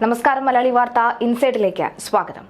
നമസ്കാരം മലയാളി വാർത്ത ഇൻസൈഡിലേക്ക് സ്വാഗതം.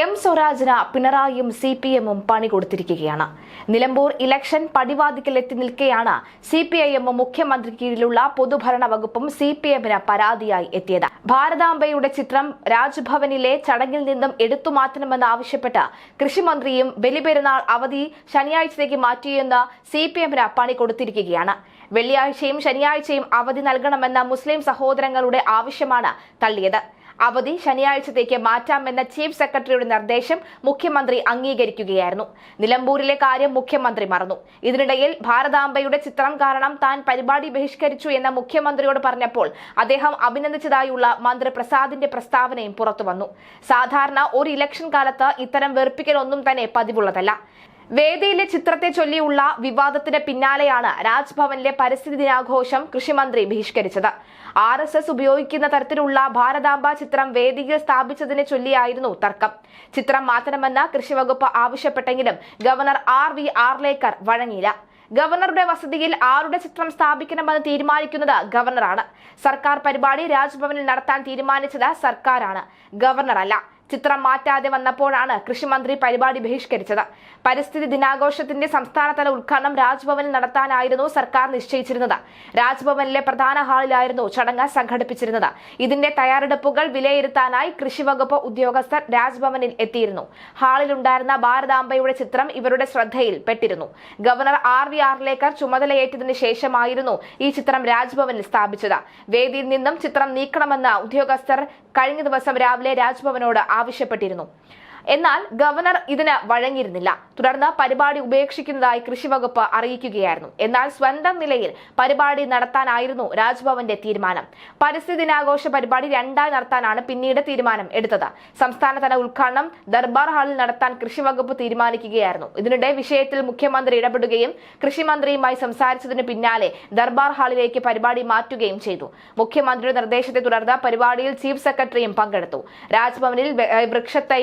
എം സ്വരാജിന് പിണറായിയും സി പി എമ്മും പണി കൊടുത്തിരിക്കുകയാണ്. നിലമ്പൂർ ഇലക്ഷൻ പടിവാതിക്കൽ എത്തി നിൽക്കെയാണ് സി പി ഐ എമ്മും മുഖ്യമന്ത്രി കീഴിലുള്ള പൊതുഭരണ വകുപ്പും സി പി എമ്മിന് പരാതിയായി എത്തിയത്. ഭാരതാംബയുടെ ചിത്രം രാജ്ഭവനിലെ ചടങ്ങിൽ നിന്നും എടുത്തുമാറ്റണമെന്ന് ആവശ്യപ്പെട്ട് കൃഷിമന്ത്രിയും ബലിപെരുന്നാൾ അവധി ശനിയാഴ്ചത്തേക്ക് മാറ്റിയെന്ന് സി പി എമ്മിന് പണി കൊടുത്തിരിക്കുകയാണ്. വെള്ളിയാഴ്ചയും ശനിയാഴ്ചയും അവധി നൽകണമെന്ന മുസ്ലിം സഹോദരങ്ങളുടെ ആവശ്യമാണ് തള്ളിയത്. അവധി ശനിയാഴ്ചത്തേക്ക് മാറ്റാമെന്ന ചീഫ് സെക്രട്ടറിയുടെ നിർദ്ദേശം മുഖ്യമന്ത്രി അംഗീകരിക്കുകയായിരുന്നു. നിലമ്പൂരിലെ കാര്യം മുഖ്യമന്ത്രി മറന്നു. ഇതിനിടയിൽ ഭാരതാംബയുടെ ചിത്രം കാരണം താൻ പരിപാടി ബഹിഷ്കരിച്ചു എന്ന മുഖ്യമന്ത്രിയോട് പറഞ്ഞപ്പോൾ അദ്ദേഹം അഭിനന്ദിച്ചതായുള്ള മന്ത്രി പ്രസാദിന്റെ പ്രസ്താവനയും പുറത്തുവന്നു. സാധാരണ ഒരു ഇലക്ഷൻ കാലത്ത് ഇത്തരം വെറുപ്പിക്കലൊന്നും തന്നെ പതിവുള്ളതല്ല. വേദിയിലെ ചിത്രത്തെ ചൊല്ലിയുള്ള വിവാദത്തിന് പിന്നാലെയാണ് രാജ്ഭവനിലെ പരിസ്ഥിതി ദിനാഘോഷം കൃഷിമന്ത്രി ബഹിഷ്കരിച്ചത്. ആർ എസ് എസ് ഉപയോഗിക്കുന്ന തരത്തിലുള്ള ഭാരതാംബ ചിത്രം വേദിയിൽ സ്ഥാപിച്ചതിനെ ചൊല്ലിയായിരുന്നു തർക്കം. ചിത്രം മാറ്റണമെന്ന് കൃഷിവകുപ്പ് ആവശ്യപ്പെട്ടെങ്കിലും ഗവർണർ ആർ വി ആർലേക്കർ വഴങ്ങിയില്ല. ഗവർണറുടെ വസതിയിൽ ആരുടെ ചിത്രം സ്ഥാപിക്കണമെന്ന് തീരുമാനിക്കുന്നത് ഗവർണറാണ്. സർക്കാർ പരിപാടി രാജ്ഭവനിൽ നടത്താൻ തീരുമാനിച്ചത് സർക്കാരാണ്. ഗവർണറല്ല. ചിത്രം മാറ്റാതെ വന്നപ്പോഴാണ് കൃഷിമന്ത്രി പരിപാടി ബഹിഷ്കരിച്ചത്. പരിസ്ഥിതി ദിനാഘോഷത്തിന്റെ സംസ്ഥാനതല ഉദ്ഘാടനം രാജ്ഭവനിൽ നടത്താനായിരുന്നു സർക്കാർ നിശ്ചയിച്ചിരുന്നത്. രാജ്ഭവനിലെ പ്രധാന ഹാളിലായിരുന്നു ചടങ്ങ് സംഘടിപ്പിച്ചിരുന്നത്. ഇതിന്റെ തയ്യാറെടുപ്പുകൾ വിലയിരുത്താനായി കൃഷിവകുപ്പ് ഉദ്യോഗസ്ഥർ രാജ്ഭവനിൽ എത്തിയിരുന്നു. ഹാളിലുണ്ടായിരുന്ന ഭാരതാംബയുടെ ചിത്രം ഇവരുടെ ശ്രദ്ധയിൽ പെട്ടിരുന്നു. ഗവർണർ ആർ വി ആറിലേക്കർ ചുമതലയേറ്റതിനു ശേഷമായിരുന്നു ഈ ചിത്രം രാജ്ഭവനിൽ സ്ഥാപിച്ചത്. വേദിയിൽ നിന്നും ചിത്രം നീക്കണമെന്ന് ഉദ്യോഗസ്ഥർ കഴിഞ്ഞ ദിവസം രാവിലെ രാജ്ഭവനോട് ആവശ്യപ്പെട്ടിരുന്നു. എന്നാൽ ഗവർണർ ഇതിന് വഴങ്ങിയിരുന്നില്ല. തുടർന്ന് പരിപാടി ഉപേക്ഷിക്കുന്നതായി കൃഷിവകുപ്പ് അറിയിക്കുകയായിരുന്നു. എന്നാൽ സ്വന്തം നിലയിൽ പരിപാടി നടത്താനായിരുന്നു രാജ്ഭവന്റെ തീരുമാനം. പരിസ്ഥിതി ദിനാഘോഷ പരിപാടി രണ്ടായി നടത്താനാണ് പിന്നീട് തീരുമാനം എടുത്തത്. സംസ്ഥാനതല ഉദ്ഘാടനം ദർബാർ ഹാളിൽ നടത്താൻ കൃഷിവകുപ്പ് തീരുമാനിക്കുകയായിരുന്നു. ഇതിനിടെ വിഷയത്തിൽ മുഖ്യമന്ത്രി ഇടപെടുകയും കൃഷിമന്ത്രിയുമായി സംസാരിച്ചതിന് പിന്നാലെ ദർബാർ ഹാളിലേക്ക് പരിപാടി മാറ്റുകയും ചെയ്തു. മുഖ്യമന്ത്രിയുടെ നിർദ്ദേശത്തെ തുടർന്ന് പരിപാടിയിൽ ചീഫ് സെക്രട്ടറിയും പങ്കെടുത്തു. രാജ്ഭവനിൽ വൃക്ഷത്തൈ വൃക്ഷത്തൈ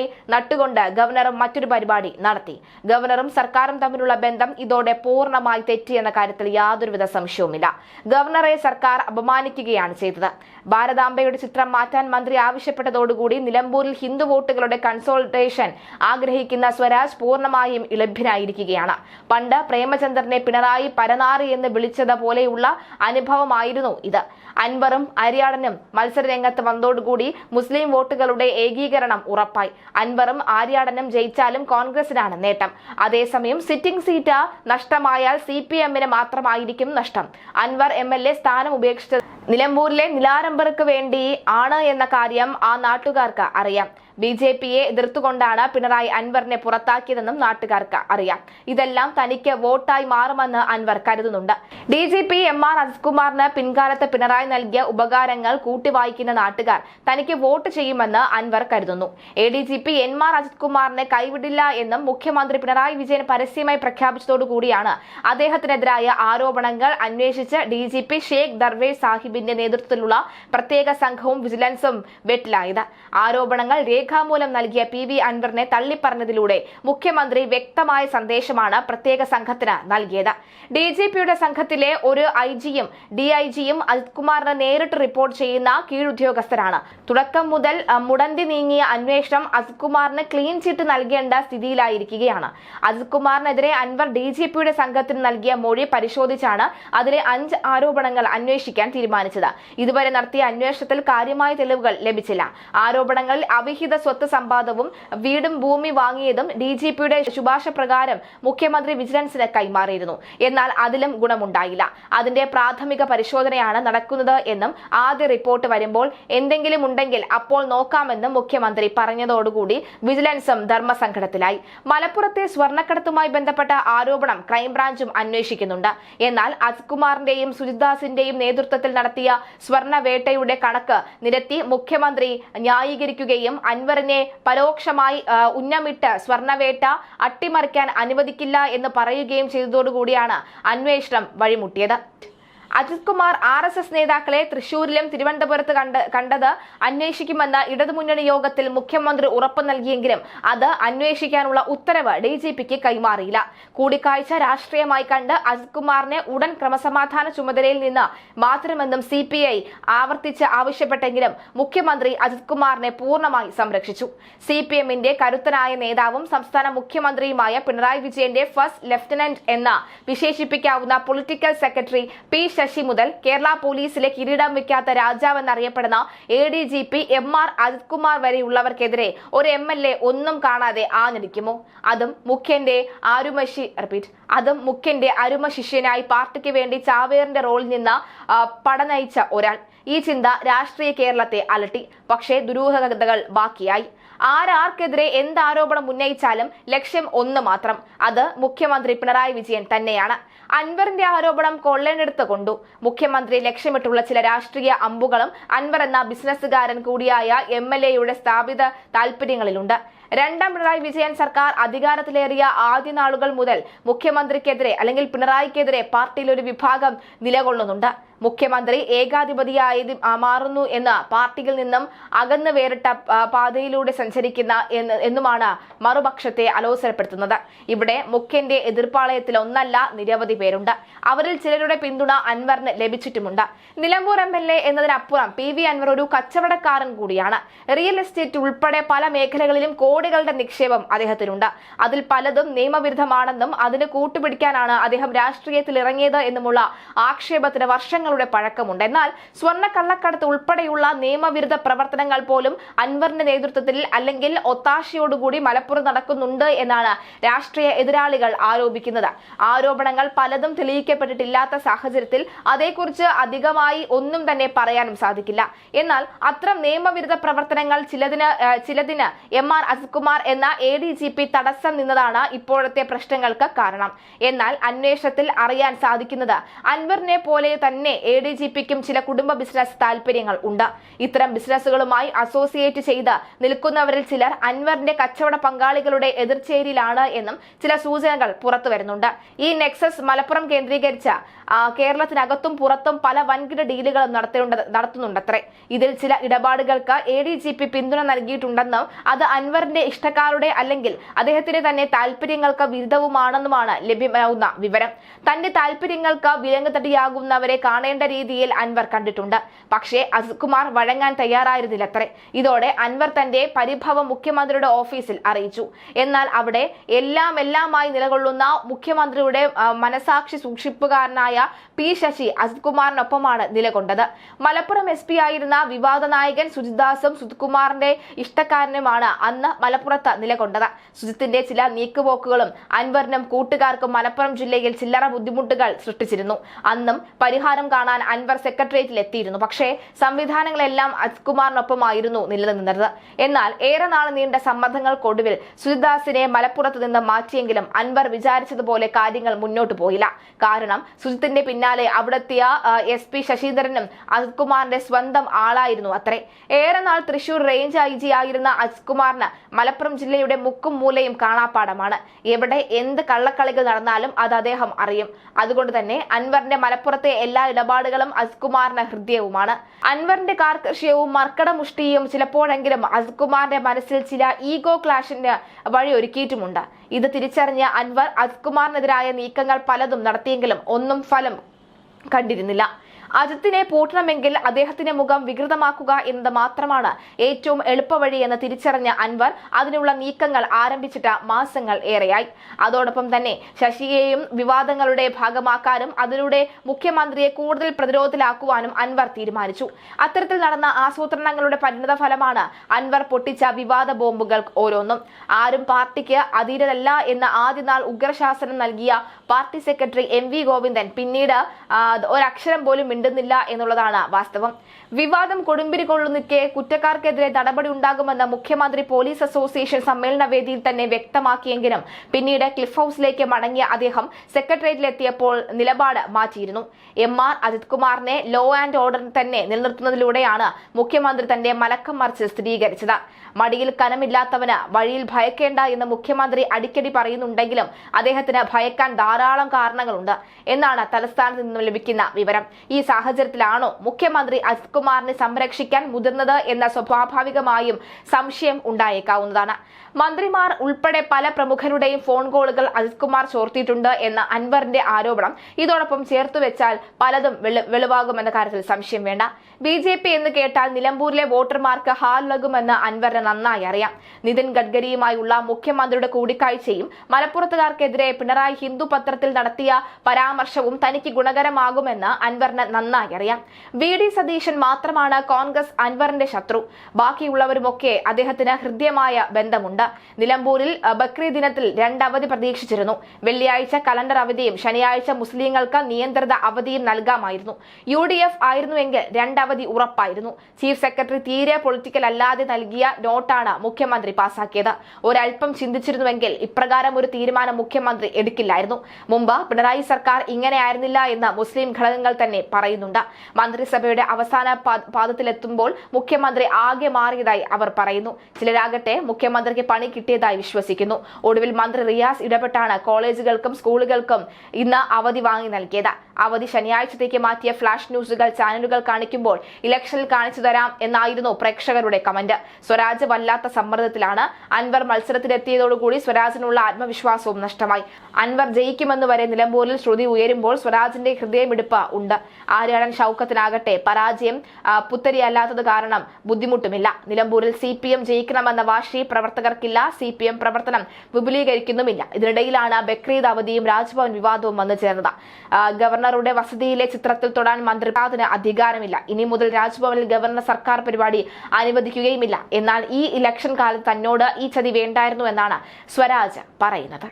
നട്ടുകൊണ്ട് ഗവർണറും മറ്റൊരു പരിപാടി നടത്തി. ഗവർണറും സർക്കാരും തമ്മിലുള്ള ബന്ധം ഇതോടെ പൂർണമായി തെറ്റിയെന്ന കാര്യത്തിൽ യാതൊരുവിധ സംശയവുമില്ല. ഗവർണറെ സർക്കാർ അപമാനിക്കുകയാണ് ചെയ്തത്. ഭാരതാംബയുടെ ചിത്രം മാറ്റാൻ മന്ത്രി ആവശ്യപ്പെട്ടതോടുകൂടി നിലമ്പൂരിൽ ഹിന്ദു വോട്ടുകളുടെ കൺസോൾട്ടേഷൻ ആഗ്രഹിക്കുന്ന സ്വരാജ് പൂർണമായും ഇളഭ്യനായിരിക്കുകയാണ് പണ്ട് പ്രേമചന്ദ്രനെ പിണറായി പരനാറി എന്ന് വിളിച്ചത് പോലെയുള്ള അനുഭവമായിരുന്നു ഇത്. അൻവറും അരിയാടനും മത്സര രംഗത്ത് വന്നതോടുകൂടി മുസ്ലിം വോട്ടുകളുടെ ഏകീകരണം ഉറപ്പായി. അൻവറും ആര്യാടനും ജയിച്ചാലും കോൺഗ്രസിനാണ് നേട്ടം. അതേസമയം സിറ്റിംഗ് സീറ്റ് നഷ്ടമായാൽ സി പി എമ്മിന് മാത്രമായിരിക്കും നഷ്ടം. അൻവർ എം എൽ എ സ്ഥാനം ഉപേക്ഷിച്ചത് നിലമ്പൂരിലെ നിലാരംബർക്ക് വേണ്ടി ആണ് എന്ന കാര്യം ആ നാട്ടുകാർക്ക് അറിയാം. ബി ജെ പിയെ എതിർത്തുകൊണ്ടാണ് പിണറായി അൻവറിനെ പുറത്താക്കിയതെന്നും നാട്ടുകാർക്ക് അറിയാം. ഇതെല്ലാം തനിക്ക് വോട്ടായി മാറുമെന്ന് അൻവർ കരുതുന്നുണ്ട്. D G P M R അജിത്കുമാറിന് പിൻകാലത്ത് പിണറായി നൽകിയ ഉപകാരങ്ങൾ കൂട്ടിവായിക്കുന്ന നാട്ടുകാർ തനിക്ക് വോട്ട് ചെയ്യുമെന്ന് അൻവർ കരുതുന്നു. A D G P N R അജിത്കുമാറിനെ കൈവിടില്ല എന്നും മുഖ്യമന്ത്രി പിണറായി വിജയൻ പരസ്യമായി പ്രഖ്യാപിച്ചതോടുകൂടിയാണ് അദ്ദേഹത്തിനെതിരായ ആരോപണങ്ങൾ അന്വേഷിച്ച് D G P Sheikh Darvesh സാഹിബിന്റെ നേതൃത്വത്തിലുള്ള പ്രത്യേക സംഘവും വിജിലൻസും വെട്ടിലായത്. ആരോപണങ്ങൾ രേഖാമൂലം നൽകിയ പി വി അൻവറിനെ തള്ളിപ്പറഞ്ഞതിലൂടെ മുഖ്യമന്ത്രി വ്യക്തമായ സന്ദേശമാണ് പ്രത്യേക സംഘത്തിന് നൽകിയത്. ഡി ജി പിയുടെ സംഘത്തിലെ ഒരു ഐ ജിയും ഡി ഐ ജിയും അജിത്കുമാറിന് നേരിട്ട് റിപ്പോർട്ട് ചെയ്യുന്ന കീഴുദ്യോഗസ്ഥരാണ്. തുടക്കം മുതൽ മുടന്തി നീങ്ങിയ അന്വേഷണം അജിത്കുമാറിന് ക്ലീൻ ചിറ്റ് നൽകേണ്ട സ്ഥിതിയിലായിരിക്കുകയാണ്. അജിത്കുമാറിനെതിരെ അൻവർ ഡി ജി പിയുടെ സംഘത്തിന് നൽകിയ മൊഴി പരിശോധിച്ചാണ് അതിലെ അഞ്ച് ആരോപണങ്ങൾ അന്വേഷിക്കാൻ തീരുമാനിച്ചത്. ഇതുവരെ നടത്തിയ അന്വേഷണത്തിൽ കാര്യമായ തെളിവുകൾ ലഭിച്ചില്ല. ആരോപണങ്ങളിൽ അവിഹിത സ്വത്ത് സമ്പാദവും വീടും ഭൂമി വാങ്ങിയതും ഡി ജി പിയുടെ ശുപാർശ പ്രകാരം മുഖ്യമന്ത്രി വിജിലൻസിന് കൈമാറിയിരുന്നു. എന്നാൽ അതിലും ഗുണമുണ്ടായില്ല. അതിന്റെ പ്രാഥമിക പരിശോധനയാണ് നടക്കുന്നത് എന്നും ആദ്യ റിപ്പോർട്ട് വരുമ്പോൾ എന്തെങ്കിലും ഉണ്ടെങ്കിൽ അപ്പോൾ നോക്കാമെന്നും മുഖ്യമന്ത്രി പറഞ്ഞതോടുകൂടി വിജിലൻസും ധർമ്മസങ്കടത്തിലായി മലപ്പുറത്തെ സ്വർണക്കടത്തുമായി ബന്ധപ്പെട്ട ആരോപണം ക്രൈംബ്രാഞ്ചും അന്വേഷിക്കുന്നുണ്ട്. എന്നാൽ അജ്കുമാറിന്റെയും സുജിദാസിന്റെയും നേതൃത്വത്തിൽ നടത്തിയ സ്വർണവേട്ടയുടെ കണക്ക് നിരത്തി മുഖ്യമന്ത്രി ന്യായീകരിക്കുകയും അൻവറിനെ പരോക്ഷമായി ഉന്നമിട്ട് സ്വർണവേട്ട അട്ടിമറിക്കാൻ അനുവദിക്കില്ല എന്ന് പറയുകയും ചെയ്തതോടുകൂടിയാണ് അന്വേഷണം വഴിമുട്ടിയത്. Ajith Kumar R S S നേതാക്കളെ തൃശൂരിലും തിരുവനന്തപുരത്ത് കണ്ട് കണ്ടത് അന്വേഷിക്കുമെന്ന് ഇടതുമുന്നണി യോഗത്തിൽ മുഖ്യമന്ത്രി ഉറപ്പ് നൽകിയെങ്കിലും അത് അന്വേഷിക്കാനുള്ള ഉത്തരവ് ഡി ജി പിക്ക് കൈമാറിയില്ല. കൂടിക്കാഴ്ച രാഷ്ട്രീയമായി കണ്ട് അജിത് കുമാറിനെ ഉടൻ ക്രമസമാധാന ചുമതലയിൽ നിന്ന് മാറ്റണമെന്നും സി പി ഐ ആവർത്തിച്ച് ആവശ്യപ്പെട്ടെങ്കിലും മുഖ്യമന്ത്രി അജിത് കുമാറിനെ പൂർണമായി സംരക്ഷിച്ചു. സി പി എമ്മിന്റെ കരുത്തനായ നേതാവും സംസ്ഥാന മുഖ്യമന്ത്രിയുമായ പിണറായി വിജയന്റെ ഫസ്റ്റ് ലഫ്റ്റനന്റ് എന്ന് വിശേഷിപ്പിക്കാവുന്ന പൊളിറ്റിക്കൽ സെക്രട്ടറി പി ശശി മുതൽ കേരള പോലീസിലെ കിരീടം വെക്കാത്ത രാജാവെന്നറിയപ്പെടുന്ന A D G P M R Ajith Kumar വരെയുള്ളവർക്കെതിരെ ഒരു എം എൽ എ ഒന്നും കാണാതെ ആഞ്ഞടിക്കുമോ? അതും മുഖ്യന്റെ ആരുമശി റിപ്പീറ്റ്. അതും മുഖ്യന്റെ അരുമ ശിഷ്യനായി പാർട്ടിക്ക് വേണ്ടി ചാവേറിന്റെ റോളിൽ നിന്ന് പടനയിച്ച ഒരാൾ. ഈ ചിന്ത രാഷ്ട്രീയ കേരളത്തെ അലട്ടി. പക്ഷേ ദുരൂഹതകൾ ബാക്കിയായി. ആരാർക്കെതിരെ എന്ത് ആരോപണം ഉന്നയിച്ചാലും ലക്ഷ്യം ഒന്ന് മാത്രം. അത് മുഖ്യമന്ത്രി പിണറായി വിജയൻ തന്നെയാണ്. അൻവറിന്റെ ആരോപണം കൊള്ളേണ്ടെടുത്ത് കൊണ്ടു. മുഖ്യമന്ത്രി ലക്ഷ്യമിട്ടുള്ള ചില രാഷ്ട്രീയ അമ്പുകളും അൻവർ എന്ന ബിസിനസ്സുകാരൻ കൂടിയായ എം എൽ എയുടെ സ്ഥാപിത താൽപര്യങ്ങളിലുണ്ട് രണ്ടാം പിണറായി വിജയൻ സർക്കാർ അധികാരത്തിലേറിയ ആദ്യ നാളുകൾ മുതൽ മുഖ്യമന്ത്രിക്കെതിരെ അല്ലെങ്കിൽ പിണറായിക്കെതിരെ പാർട്ടിയിൽ ഒരു വിഭാഗം നിലകൊള്ളുന്നുണ്ട്. മുഖ്യമന്ത്രി ഏകാധിപതിയായി മാറുന്നു എന്ന് പാർട്ടിയിൽ നിന്നും അകന്ന് വേറിട്ട പാതയിലൂടെ സഞ്ചരിക്കുന്ന എന്നുമാണ് മറുപക്ഷത്തെ അലോസരപ്പെടുത്തുന്നത്. ഇവിടെ മുഖ്യന്റെ എതിർപ്പാളയത്തിൽ ഒന്നല്ല നിരവധി പേരുണ്ട്. അവരിൽ ചിലരുടെ പിന്തുണ അൻവറിന് ലഭിച്ചിട്ടുമുണ്ട്. നിലമ്പൂർ എം എൽ എ എന്നതിനപ്പുറം പി വി അൻവർ ഒരു കച്ചവടക്കാരൻ കൂടിയാണ്. റിയൽ എസ്റ്റേറ്റ് ഉൾപ്പെടെ പല മേഖലകളിലും കോടികളുടെ നിക്ഷേപം അദ്ദേഹത്തിനുണ്ട്. അതിൽ പലതും നിയമവിരുദ്ധമാണെന്നും അതിന് കൂട്ടുപിടിക്കാനാണ് അദ്ദേഹം രാഷ്ട്രീയത്തിൽ ഇറങ്ങിയത് എന്നുമുള്ള ആക്ഷേപത്തിന് വർഷങ്ങളുടെ പഴക്കമുണ്ട്. എന്നാൽ സ്വർണ കള്ളക്കടത്ത് ഉൾപ്പെടെയുള്ള നിയമവിരുദ്ധ പ്രവർത്തനങ്ങൾ പോലും അൻവറിന്റെ നേതൃത്വത്തിൽ അല്ലെങ്കിൽ ഒത്താശയോടുകൂടി മലപ്പുറം നടക്കുന്നുണ്ട് എന്നാണ് രാഷ്ട്രീയ എതിരാളികൾ ആരോപിക്കുന്നത്. ആരോപണങ്ങൾ പലതും തെളിയിക്കപ്പെട്ടിട്ടില്ലാത്ത സാഹചര്യത്തിൽ അതേക്കുറിച്ച് അധികമായി ഒന്നും തന്നെ പറയാനും സാധിക്കില്ല. എന്നാൽ അത്തരം നിയമവിരുദ്ധ പ്രവർത്തനങ്ങൾ ചിലതിന് ചിലതിന് എം ആർ അജിത്കുമാർ എന്ന എ ഡി ജി പി തടസ്സം നിന്നതാണ് ഇപ്പോഴത്തെ പ്രശ്നങ്ങൾക്ക് കാരണം. എന്നാൽ അന്വേഷണത്തിൽ അറിയാൻ സാധിക്കുന്നത് അൻവറിനെ പോലെ തന്നെ എ ഡി ജി പിക്കും ചില കുടുംബ ബിസിനസ് താല്പര്യങ്ങൾ ഉണ്ട്. ഇത്തരം ബിസിനസ്സുകളുമായി അസോസിയേറ്റ് ചെയ്ത് നിൽക്കുന്നവരിൽ ചിലർ അൻവറിന്റെ കച്ചവട പങ്കാളികളുടെ എതിർചേരിയിലാണ് എന്നും ചില സൂചനകൾ പുറത്തു വരുന്നുണ്ട്. ഈ നെക്സസ് മലപ്പുറം കേന്ദ്രീകരിച്ച കേരളത്തിനകത്തും പുറത്തും പല വൻകിട ഡീലുകളും നടത്തുന്നുണ്ടത്രേ. ഇതിൽ ചില ഇടപാടുകൾക്ക് എ ഡി ജി പി പിന്തുണ നൽകിയിട്ടുണ്ടെന്നും അത് അൻവറിന്റെ ഇഷ്ടക്കാരുടെ അല്ലെങ്കിൽ അദ്ദേഹത്തിന്റെ തന്നെ താല്പര്യങ്ങൾക്ക് വിരുദ്ധവുമാണെന്നുമാണ് ലഭ്യമാവുന്ന വിവരം. തന്റെ താല്പര്യങ്ങൾക്ക് വിലങ്ങുതടിയാകുന്നവരെ കാണേണ്ട രീതിയിൽ അൻവർ കണ്ടിട്ടുണ്ട്. പക്ഷേ അസുകുമാർ വഴങ്ങാൻ തയ്യാറായിരുന്നില്ലത്രേ. ഇതോടെ അൻവർ തന്റെ പരിഭവം മുഖ്യമന്ത്രിയുടെ ഓഫീസിൽ അറിയിച്ചു. എന്നാൽ അവിടെ എല്ലാം എല്ലാമായി നിലകൊള്ളുന്ന മുഖ്യമന്ത്രിയുടെ മനസാക്ഷി സൂക്ഷിപ്പുകാരനായ പി ശശി അസുകുമാറിനൊപ്പമാണ് കുമാറിനൊപ്പമാണ് നിലകൊണ്ടത്. മലപ്പുറം എസ് പി ആയിരുന്ന വിവാദ നായകൻ സുജിത്ദാസും സുജിത്കുമാറിന്റെ ഇഷ്ടക്കാരനുമാണ് അന്ന് മലപ്പുറത്ത് നിലകൊണ്ടത്. സുജിത്തിന്റെ ചില നീക്കുപോക്കുകളും അൻവറിനും കൂട്ടുകാർക്കും മലപ്പുറം ജില്ലയിൽ ചില്ലറ ബുദ്ധിമുട്ടുകൾ സൃഷ്ടിച്ചിരുന്നു. അന്നും പരിഹാരം കാണാൻ അൻവർ സെക്രട്ടേറിയറ്റിൽ എത്തിയിരുന്നു പക്ഷേ സംവിധാനങ്ങളെല്ലാം അജ്കുമാറിനൊപ്പമായിരുന്നു നിലനിന്നത് എന്നാൽ ഏറെ നാൾ നീണ്ട സമ്മർദ്ദങ്ങൾക്കൊടുവിൽ സുജിദാസിനെ മലപ്പുറത്ത് നിന്ന് മാറ്റിയെങ്കിലും അൻവർ വിചാരിച്ചതുപോലെ കാര്യങ്ങൾ മുന്നോട്ട് പോയില്ല. കാരണം സുജിത്തിന്റെ പിന്നാലെ അവിടെത്തിയ എസ് പി ശശീന്ദ്രനും അജ്കുമാറിന്റെ സ്വന്തം ആളായിരുന്നു അത്രേ. ഏറെ നാൾ തൃശൂർ റേഞ്ച് ഐ ജി ആയിരുന്ന അജ്കുമാറിന് മലപ്പുറം ജില്ലയുടെ മുക്കും മൂലയും കാണാപ്പാടമാണ് എവിടെ എന്ത് കള്ളക്കളികൾ നടന്നാലും അത് അദ്ദേഹം അറിയും. അതുകൊണ്ട് തന്നെ അൻവറിന്റെ മലപ്പുറത്തെ എല്ലാ ഇടപാടുകളും അസ്കുമാറിന്റെ കുമാറിന് ഹൃദയവുമാണ്. അൻവറിന്റെ കാർക്കശ്യവും മർക്കടമുഷ്ടിയും ചിലപ്പോഴെങ്കിലും അസ്കുമാറിന്റെ മനസ്സിൽ ചില ഈഗോ ക്ലാഷിന് വഴിയൊരുക്കിയിട്ടുമുണ്ട് ഇത് തിരിച്ചറിഞ്ഞ അൻവർ അസ്കുമാറിനെതിരായ നീക്കങ്ങൾ പലതും നടത്തിയെങ്കിലും ഒന്നും ഫലം കണ്ടിരുന്നില്ല. അജിത്തിനെ പൂട്ടണമെങ്കിൽ അദ്ദേഹത്തിന്റെ മുഖം വികൃതമാക്കുക എന്നത് മാത്രമാണ് ഏറ്റവും എളുപ്പവഴി എന്ന് തിരിച്ചറിഞ്ഞ അൻവർ അതിനുള്ള നീക്കങ്ങൾ ആരംഭിച്ചിട്ട് മാസങ്ങൾ ഏറെയായി. അതോടൊപ്പം തന്നെ ശശിയെയും വിവാദങ്ങളുടെ ഭാഗമാക്കാനും അതിലൂടെ മുഖ്യമന്ത്രിയെ കൂടുതൽ പ്രതിരോധത്തിലാക്കുവാനും അൻവർ തീരുമാനിച്ചു. അത്തരത്തിൽ നടന്ന ആസൂത്രണങ്ങളുടെ പരിണത ഫലമാണ് അൻവർ പൊട്ടിച്ച വിവാദ ബോംബുകൾ ഓരോന്നും. ആരും പാർട്ടിക്ക് അതിരല്ല എന്ന ആദ്യ നാൾ ഉഗ്രശാസനം നൽകിയ party secretary M V Govindan പിന്നീട് ഒരക്ഷരം പോലും മിണ്ടുന്നില്ല എന്നുള്ളതാണ് വാസ്തവം. വിവാദം കൊടുമ്പിരി കൊള്ളുന്നിക്കെ കുറ്റക്കാർക്കെതിരെ നടപടി ഉണ്ടാകുമെന്ന് മുഖ്യമന്ത്രി പോലീസ് അസോസിയേഷൻ സമ്മേളന വേദിയിൽ തന്നെ വ്യക്തമാക്കിയെങ്കിലും പിന്നീട് ക്ലിഫ് ഹൌസിലേക്ക് മടങ്ങിയ അദ്ദേഹം സെക്രട്ടേറിയറ്റിലെത്തിയപ്പോൾ നിലപാട് മാറ്റിയിരുന്നു. എം ആർ അജിത് കുമാറിനെ ലോ ആൻഡ് ഓർഡർ തന്നെ നിലനിർത്തുന്നതിലൂടെയാണ് മുഖ്യമന്ത്രി തന്റെ മലക്കം മറിച്ച് സ്ഥിരീകരിച്ചത്. മടിയിൽ കനമില്ലാത്തവന് വഴിയിൽ ഭയക്കേണ്ട എന്ന് മുഖ്യമന്ത്രി അടിക്കടി പറയുന്നുണ്ടെങ്കിലും അദ്ദേഹത്തിന് ഭയക്കാൻ ധാരാളം കാരണങ്ങളുണ്ട് എന്നാണ് തലസ്ഥാനത്ത് നിന്നും ലഭിക്കുന്ന വിവരം. ഈ സാഹചര്യത്തിലാണോ? മുഖ്യമന്ത്രി അജിത് കുമാറിനെ സംരക്ഷിക്കാൻ മുതിർന്നത് എന്ന സ്വാഭാവികമായും സംശയം ഉണ്ടായേക്കാവുന്നതാണ്. മന്ത്രിമാർ ഉൾപ്പെടെ പല പ്രമുഖരുടെയും ഫോൺ കോളുകൾ അജിത് കുമാർ ചോർത്തിയിട്ടുണ്ട് എന്ന അൻവറിന്റെ ആരോപണം ഇതോടൊപ്പം ചേർത്തു വെച്ചാൽ പലതും വെളു- വെളിവാകുമെന്ന കാര്യത്തിൽ സംശയം വേണ്ട. ബി ജെ പി എന്ന് കേട്ടാൽ നിലമ്പൂരിലെ വോട്ടർമാർക്ക് ഹാലിളകുമെന്ന് അൻവറിന് നന്നായി അറിയാം. നിതിൻ ഗഡ്കരിയുമായുള്ള മുഖ്യമന്ത്രിയുടെ കൂടിക്കാഴ്ചയും മലപ്പുറത്തുകാർക്കെതിരെ പിണറായി ഹിന്ദു പത്രത്തിൽ നടത്തിയ പരാമർശവും തനിക്ക് ഗുണകരമാകുമെന്ന് അൻവറിന് നന്നായി അറിയാം. വി ഡി സതീശൻ മാത്രമാണ് കോൺഗ്രസ് അൻവറിന്റെ ശത്രു. ബാക്കിയുള്ളവരുമൊക്കെ അദ്ദേഹത്തിന് ഹൃദ്യമായ ബന്ധമുണ്ട്. നിലമ്പൂരിൽ ബക്രീ ദിനത്തിൽ രണ്ട് അവധി പ്രതീക്ഷിച്ചിരുന്നു. വെള്ളിയാഴ്ച കലണ്ടർ അവധിയും ശനിയാഴ്ച മുസ്ലിങ്ങൾക്ക് നിയന്ത്രിത അവധിയും നൽകാമായിരുന്നു. യു ഡി എഫ് ആയിരുന്നുവെങ്കിൽ രണ്ടവധി ഉറപ്പായിരുന്നു. ചീഫ് സെക്രട്ടറി തീരെ പൊളിറ്റിക്കൽ അല്ലാതെ നൽകിയ നോട്ടാണ് മുഖ്യമന്ത്രി പാസാക്കിയത്. ഒരൽപ്പം ചിന്തിച്ചിരുന്നുവെങ്കിൽ ഇപ്രകാരം ഒരു തീരുമാനം മുഖ്യമന്ത്രി എടുക്കില്ലായിരുന്നു. മുമ്പ് പിണറായി സർക്കാർ ഇങ്ങനെയായിരുന്നില്ല എന്ന് മുസ്ലിം ഘടകങ്ങൾ തന്നെ പറയുന്നുണ്ട്. മന്ത്രിസഭയുടെ അവസാന പാദത്തിലെത്തുമ്പോൾ മുഖ്യമന്ത്രി ആകെ മാറിയതായി അവർ പറയുന്നു. ചിലരാകട്ടെ മുഖ്യമന്ത്രിക്ക് പണി കിട്ടിയതായി വിശ്വസിക്കുന്നു. ഒടുവിൽ മന്ത്രി റിയാസ് ഇടപെട്ടാണ് കോളേജുകൾക്കും സ്കൂളുകൾക്കും ഇന്ന് അവധി വാങ്ങി നൽകിയത്. അവധി ശനിയാഴ്ചത്തേക്ക് മാറ്റിയ ഫ്ലാഷ് ന്യൂസുകൾ ചാനലുകൾ കാണിക്കുമ്പോൾ ഇലക്ഷനിൽ കാണിച്ചു തരാം എന്നായിരുന്നു പ്രേക്ഷകരുടെ കമന്റ്. സ്വരാജ് വല്ലാത്ത സമ്മർദ്ദത്തിലാണ് അൻവർ മത്സരത്തിലെത്തിയതോടുകൂടി സ്വരാജിനുള്ള ആത്മവിശ്വാസവും നഷ്ടമായി. അൻവർ ജയിക്കുമെന്ന് വരെ നിലമ്പൂരിൽ ശ്രുതി ഉയരുമ്പോൾ സ്വരാജിന്റെ ഹൃദയമിടിപ്പ് ഉണ്ട്. ആര്യാടൻ ഷൌക്കത്തിനാകട്ടെ പരാജയം പുത്തരി പുത്തരിയല്ലാത്തത് കാരണം ബുദ്ധിമുട്ടുമില്ല. നിലമ്പൂരിൽ സി പി എം ജയിക്കണമെന്ന വാശി പ്രവർത്തകർക്കില്ല സി പി എം പ്രവർത്തനം വിപുലീകരിക്കുന്നുമില്ല. ഇതിനിടയിലാണ് ബക്രീദ് അവധിയും രാജ്ഭവൻ വിവാദവും വന്നു ചേർന്നത്. ആ, ഗവർണറുടെ വസതിയിലെ ചിത്രത്തിൽ തൊടാൻ മന്ത്രിപാദിന് അധികാരമില്ല. ഇനി മുതൽ രാജ്ഭവനിൽ ഗവർണർ സർക്കാർ പരിപാടി അനുവദിക്കുകയുമില്ല. എന്നാൽ ഈ ഇലക്ഷൻ കാലത്ത് തന്നോട് ഈ ചതി വേണ്ടായിരുന്നു എന്നാണ് സ്വരാജ് പറയുന്നത്.